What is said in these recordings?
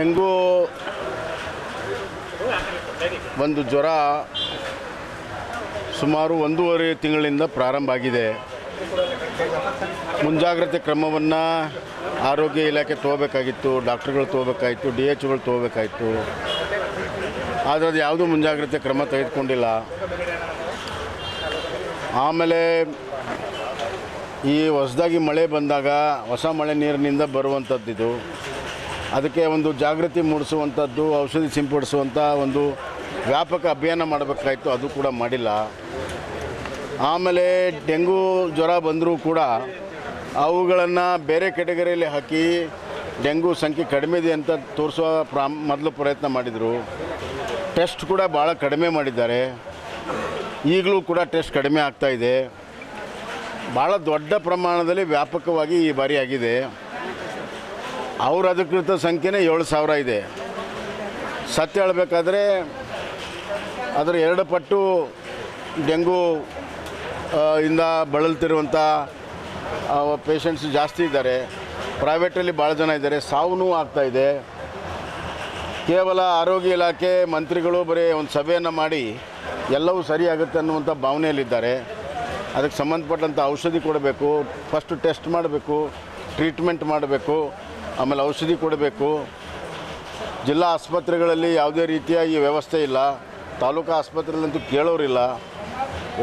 Dengue ಒಂದು ಜ್ವರ ಸುಮಾರು ಒಂದೂವರೆ ತಿಂಗಳಿಂದ ಪ್ರಾರಂಭ ಆಗಿದೆ. ಮುಂಜಾಗ್ರತೆ ಕ್ರಮವನ್ನು ಆರೋಗ್ಯ ಇಲಾಖೆ ತೊಗೋಬೇಕಾಗಿತ್ತು, ಡಾಕ್ಟ್ರುಗಳು ತೊಗೋಬೇಕಾಯಿತು, ಡಿ ಎಚ್ಗಳು ತೊಗೋಬೇಕಾಯಿತು. ಆದರೆ ಅದು ಯಾವುದೂ ಮುಂಜಾಗ್ರತೆ ಕ್ರಮ ತೆಗೆದುಕೊಂಡಿಲ್ಲ. ಆಮೇಲೆ ಈ ಹೊಸದಾಗಿ ಮಳೆ ಬಂದಾಗ ಹೊಸ ಮಳೆ ನೀರಿನಿಂದ ಬರುವಂಥದ್ದಿದು ಅದಕ್ಕೆ ಒಂದು ಜಾಗೃತಿ ಮೂಡಿಸುವಂಥದ್ದು, ಔಷಧಿ ಸಿಂಪಡಿಸುವಂಥ ಒಂದು ವ್ಯಾಪಕ ಅಭಿಯಾನ ಮಾಡಬೇಕಾಯಿತು, ಅದು ಕೂಡ ಮಾಡಿಲ್ಲ. ಆಮೇಲೆ ಡೆಂಗು ಜ್ವರ ಬಂದರೂ ಕೂಡ ಅವುಗಳನ್ನು ಬೇರೆ ಕೆಟಗರಿಯಲ್ಲಿ ಹಾಕಿ ಡೆಂಗು ಸಂಖ್ಯೆ ಕಡಿಮೆ ಇದೆ ಅಂತ ತೋರಿಸುವ ಪ್ರಾ ಮೊದಲು ಪ್ರಯತ್ನ ಮಾಡಿದರು. ಟೆಸ್ಟ್ ಕೂಡ ಭಾಳ ಕಡಿಮೆ ಮಾಡಿದ್ದಾರೆ. ಈಗಲೂ ಕೂಡ ಟೆಸ್ಟ್ ಕಡಿಮೆ ಆಗ್ತಾ ಇದೆ. ಭಾಳ ದೊಡ್ಡ ಪ್ರಮಾಣದಲ್ಲಿ ವ್ಯಾಪಕವಾಗಿ ಈ ಬಾರಿ ಆಗಿದೆ. ಅವ್ರ ಅಧಿಕೃತ ಸಂಖ್ಯೆನೇ ಏಳು ಸಾವಿರ ಇದೆ. ಸತ್ಯ ಹೇಳಬೇಕಾದ್ರೆ ಅದರ ಎರಡು ಪಟ್ಟು ಡೆಂಗೂ ಇಂದ ಬಳಲ್ತಿರುವಂಥ ಪೇಷಂಟ್ಸ್ ಜಾಸ್ತಿ ಇದ್ದಾರೆ. ಪ್ರೈವೇಟಲ್ಲಿ ಭಾಳ ಜನ ಇದ್ದಾರೆ. ಸಾವು ಆಗ್ತಾ ಇದೆ. ಕೇವಲ ಆರೋಗ್ಯ ಇಲಾಖೆ, ಮಂತ್ರಿಗಳು ಬರೀ ಒಂದು ಸಭೆಯನ್ನು ಮಾಡಿ ಎಲ್ಲವೂ ಸರಿಯಾಗುತ್ತೆ ಅನ್ನುವಂಥ ಭಾವನೆಯಲ್ಲಿದ್ದಾರೆ. ಅದಕ್ಕೆ ಸಂಬಂಧಪಟ್ಟಂಥ ಔಷಧಿ ಕೊಡಬೇಕು ಫಸ್ಟ್ ಟೆಸ್ಟ್ ಮಾಡಬೇಕು ಟ್ರೀಟ್ಮೆಂಟ್ ಮಾಡಬೇಕು. ಆಮೇಲೆ ಔಷಧಿ ಕೊಡಬೇಕು. ಜಿಲ್ಲಾ ಆಸ್ಪತ್ರೆಗಳಲ್ಲಿ ಯಾವುದೇ ರೀತಿಯಾಗಿ ವ್ಯವಸ್ಥೆ ಇಲ್ಲ. ತಾಲೂಕು ಆಸ್ಪತ್ರೆಗಳಂತೂ ಕೇಳೋರಿಲ್ಲ.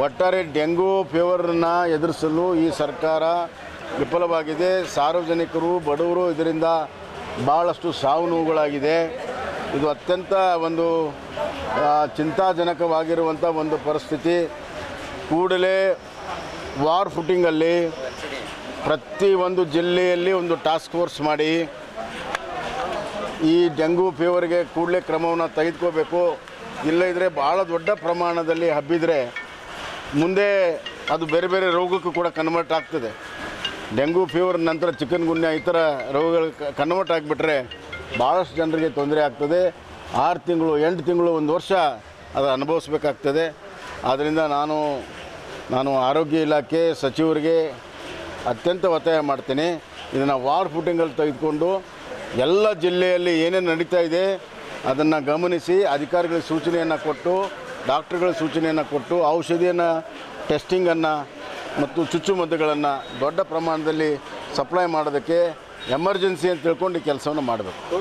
ಒಟ್ಟಾರೆ ಡೆಂಗೂ ಫೀವರನ್ನ ಎದುರಿಸಲು ಈ ಸರ್ಕಾರ ವಿಫಲವಾಗಿದೆ. ಸಾರ್ವಜನಿಕರು, ಬಡವರು ಇದರಿಂದ ಭಾಳಷ್ಟು ಸಾವು ನೋವುಗಳಾಗಿದೆ. ಇದು ಅತ್ಯಂತ ಒಂದು ಚಿಂತಾಜನಕವಾಗಿರುವಂಥ ಒಂದು ಪರಿಸ್ಥಿತಿ. ಕೂಡಲೇ ವಾರ್ ಫುಟಿಂಗಲ್ಲಿ ಪ್ರತಿ ಒಂದು ಜಿಲ್ಲೆಯಲ್ಲಿ ಒಂದು ಟಾಸ್ಕ್ ಫೋರ್ಸ್ ಮಾಡಿ ಈ ಡೆಂಗು ಫೀವರ್ಗೆ ಕೂಡಲೇ ಕ್ರಮವನ್ನು ತೆಗೆದುಕೋಬೇಕು. ಇಲ್ಲದಿದ್ದರೆ ಭಾಳ ದೊಡ್ಡ ಪ್ರಮಾಣದಲ್ಲಿ ಹಬ್ಬಿದರೆ ಮುಂದೆ ಅದು ಬೇರೆ ಬೇರೆ ರೋಗಕ್ಕೂ ಕೂಡ ಕನ್ವರ್ಟ್ ಆಗ್ತದೆ. ಡೆಂಗು ಫೀವರ್ ನಂತರ ಚಿಕನ್ ಗುನ್ಯ ಈ ಥರ ರೋಗಗಳು ಕನ್ವರ್ಟ್ ಆಗಿಬಿಟ್ರೆ ಭಾಳಷ್ಟು ಜನರಿಗೆ ತೊಂದರೆ ಆಗ್ತದೆ. ಆರು ತಿಂಗಳು, ಎಂಟು ತಿಂಗಳು, ಒಂದು ವರ್ಷ ಅದು ಅನುಭವಿಸ್ಬೇಕಾಗ್ತದೆ. ಆದ್ದರಿಂದ ನಾನು ನಾನು ಆರೋಗ್ಯ ಇಲಾಖೆ ಸಚಿವರಿಗೆ ಅತ್ಯಂತ ಒತ್ತಾಯ ಮಾಡ್ತೀನಿ. ಇದನ್ನು ವಾರ್ ಫುಟಿಂಗಲ್ಲಿ ತೆಗೆದುಕೊಂಡು ಎಲ್ಲ ಜಿಲ್ಲೆಯಲ್ಲಿ ಏನೇನು ನಡೀತಾ ಇದೆ ಅದನ್ನು ಗಮನಿಸಿ ಅಧಿಕಾರಿಗಳ ಸೂಚನೆಯನ್ನು ಕೊಟ್ಟು, ಡಾಕ್ಟ್ರುಗಳ ಸೂಚನೆಯನ್ನು ಕೊಟ್ಟು, ಔಷಧಿಯನ್ನು, ಟೆಸ್ಟಿಂಗನ್ನು ಮತ್ತು ಚುಚ್ಚುಮದ್ದುಗಳನ್ನು ದೊಡ್ಡ ಪ್ರಮಾಣದಲ್ಲಿ ಸಪ್ಲೈ ಮಾಡೋದಕ್ಕೆ ಎಮರ್ಜೆನ್ಸಿ ಅಂತ ತಿಳ್ಕೊಂಡು ಈ ಕೆಲಸವನ್ನು ಮಾಡಬೇಕು.